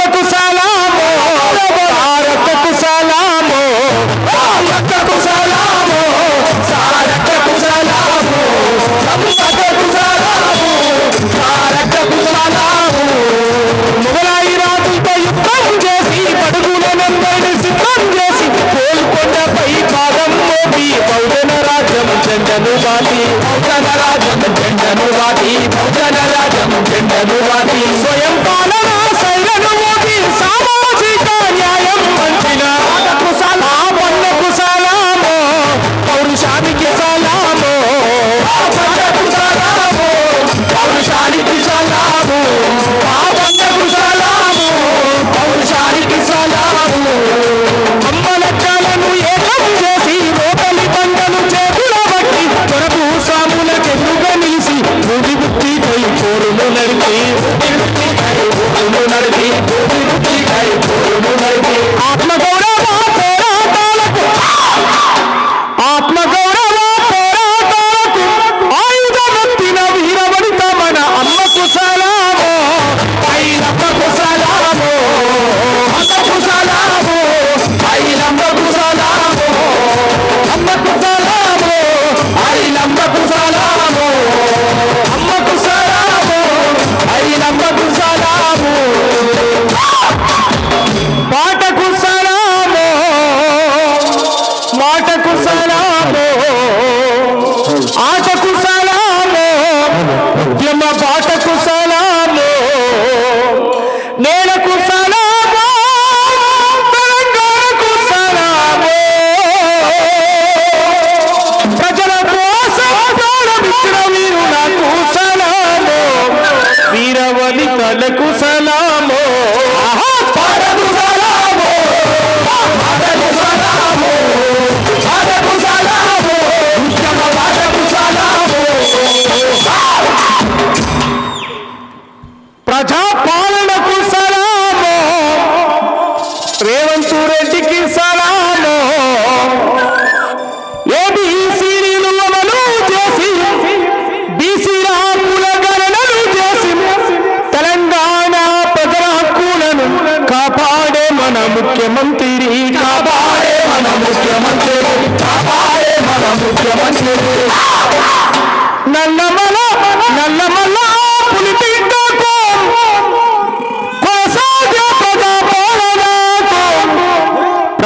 భారతకు సలాము భారతకు సలాము భారతకు సలాము భారతకు సలాము సంపదకు సలాము భారతకు సలాము. మొగలాయి రాజులతో యుద్ధం చేసి పడుగులనందరిని సిద్ధం చేసి కోల్కొండపై పాదం మోపి పౌడన రాజ్యం చెందను బాలి Thank you.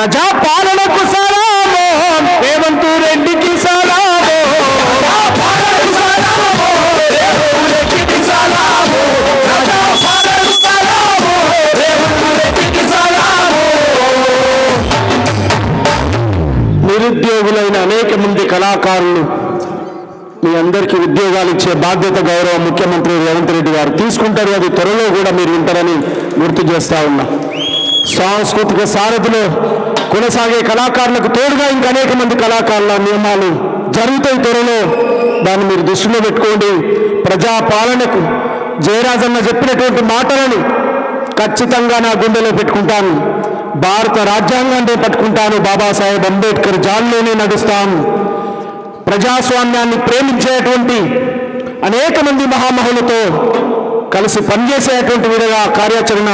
ప్రజాపాలనకు సలామో. రేవంత్ నిరుద్యోగులైన అనేక మంది కళాకారులు మీ అందరికీ ఉద్యోగాలు ఇచ్చే బాధ్యత గౌరవం ముఖ్యమంత్రి రేవంత్ రెడ్డి గారు తీసుకుంటారు. అది త్వరలో కూడా మీరు వింటారని గుర్తు చేస్తా ఉన్నా. సాంస్కృతిక సారథిలో కొనసాగే కళాకారులకు తోడుగా ఇంకా అనేక మంది కళాకారుల నియమాలు జరుగుతాయి త్వరలో. దాన్ని మీరు దృష్టిలో పెట్టుకోండి. ప్రజా పాలనకు జయరాజన్న చెప్పినటువంటి మాటలను ఖచ్చితంగా నా గుండెలో పెట్టుకుంటాను. భారత రాజ్యాంగాన్ని పట్టుకుంటాను. బాబాసాహెబ్ అంబేద్కర్ జాన్లోనే నడుస్తాను. ప్రజాస్వామ్యాన్ని ప్రేమించేటువంటి అనేక మంది మహామహులతో కలిసి పనిచేసేటువంటి విధంగా కార్యాచరణ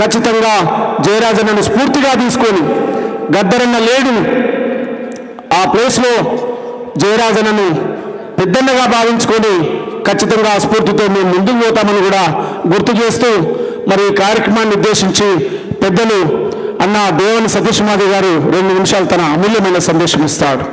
ఖచ్చితంగా జయరాజన్నను స్ఫూర్తిగా తీసుకొని గద్దరన్న లేడు. ఆ ప్లేస్లో జయరాజనను పెద్దన్నగా భావించుకొని ఖచ్చితంగా స్ఫూర్తితో మేము ముందుకు పోతామని కూడా గుర్తు చేస్తూ మరి ఈ కార్యక్రమాన్ని ఉద్దేశించి పెద్దలు అన్న దేవుని సతీష్ మాది గారు రెండు నిమిషాలు తన అమూల్యమైన సందేశం ఇస్తాడు.